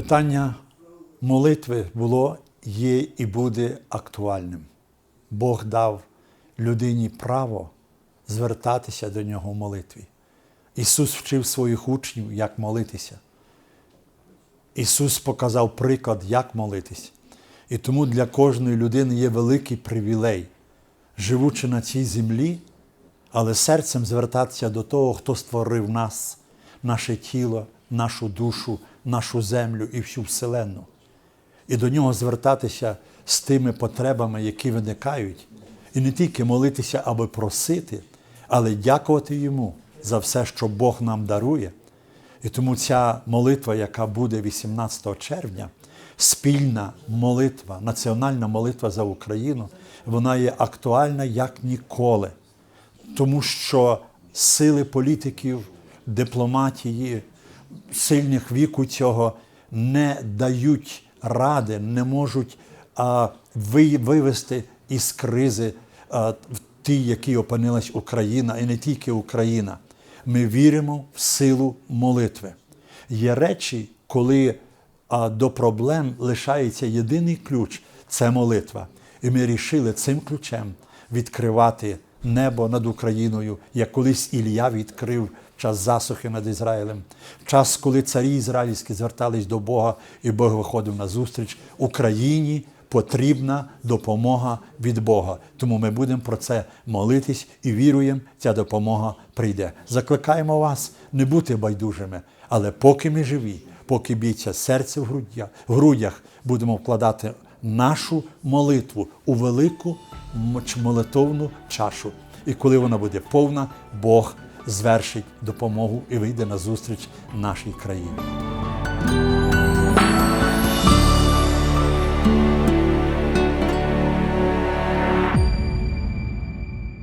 Питання молитви було, є і буде актуальним. Бог дав людині право звертатися до нього в молитві. Ісус вчив своїх учнів, як молитися. Ісус показав приклад, як молитись. І тому для кожної людини є великий привілей, живучи на цій землі, але серцем звертатися до того, хто створив нас, наше тіло, нашу душу, нашу землю і всю Вселенну. І до нього звертатися з тими потребами, які виникають, і не тільки молитися, аби просити, але дякувати йому за все, що Бог нам дарує. І тому ця молитва, яка буде 18 червня, спільна молитва, національна молитва за Україну, вона є актуальна як ніколи. Тому що сили політиків, дипломатії, сильних віку цього не дають ради, не можуть а, вивести із кризи в ті, які опинилась Україна, і не тільки Україна. Ми віримо в силу молитви. Є речі, коли до проблем лишається єдиний ключ це молитва. І ми рішили цим ключем відкривати небо над Україною, як колись Ілля відкрив час засухи над Ізраїлем, час, коли царі ізраїльські звертались до Бога, і Бог виходив на зустріч Україні. Потрібна допомога від Бога. Тому ми будемо про це молитись і віруємо, ця допомога прийде. Закликаємо вас не бути байдужими, але поки ми живі, поки б'ється серце в грудях, будемо вкладати нашу молитву у велику молитовну чашу. І коли вона буде повна, Бог звершить допомогу і вийде на зустріч нашій країні.